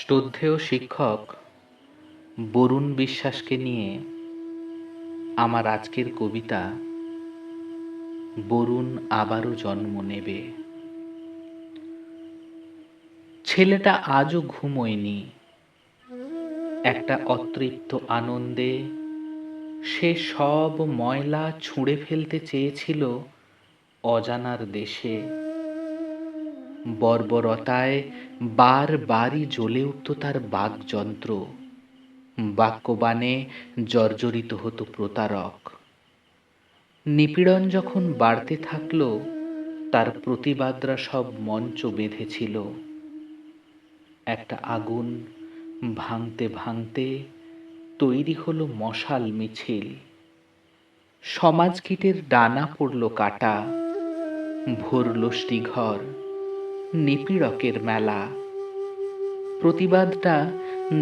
শ্রদ্ধেয় শিক্ষক বরুণ বিশ্বাসকে নিয়ে আমার আজকের কবিতা বরুণ আবারও জন্ম নেবে। ছেলেটা আজও ঘুমোয়নি। একটা অতৃপ্ত আনন্দে সে সব ময়লা ছুঁড়ে ফেলতে চেয়েছিল অজানার দেশে। বর্বরতায় বারবারই জ্বলে উঠত তার বাকযন্ত্র। বাক্যবাণে জর্জরিত হতো প্রতারক। নিপীড়ন যখন বাড়তে থাকল, তার প্রতিবাদরা সব মঞ্চ বেঁধেছিল। একটা আগুন ভাঙতে ভাঙতে তৈরি হলো মশাল মিছিল। সমাজ কীটের ডানা পড়ল কাটা, ভরল ঘর নিপীড়কের মেলা। প্রতিবাদটা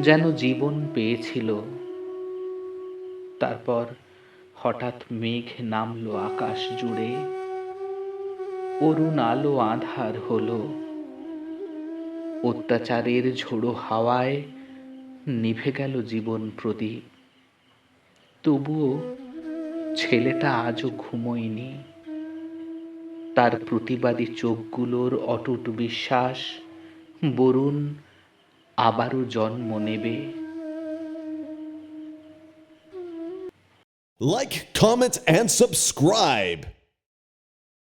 যেন জীবন পেয়েছিল। তারপর হঠাৎ মেঘ নামলো আকাশ জুড়ে। অরুণ আলো আধার হলো। অত্যাচারের ঝোড়ো হাওয়ায় নিভে গেল জীবন প্রদীপ। তবুও ছেলেটা আজও ঘুমোয়নি। তার প্রতিবাদী চোখগুলোর অটুট বিশ্বাস বরুণ আবারও জন্ম নেবে Like, comment, and subscribe.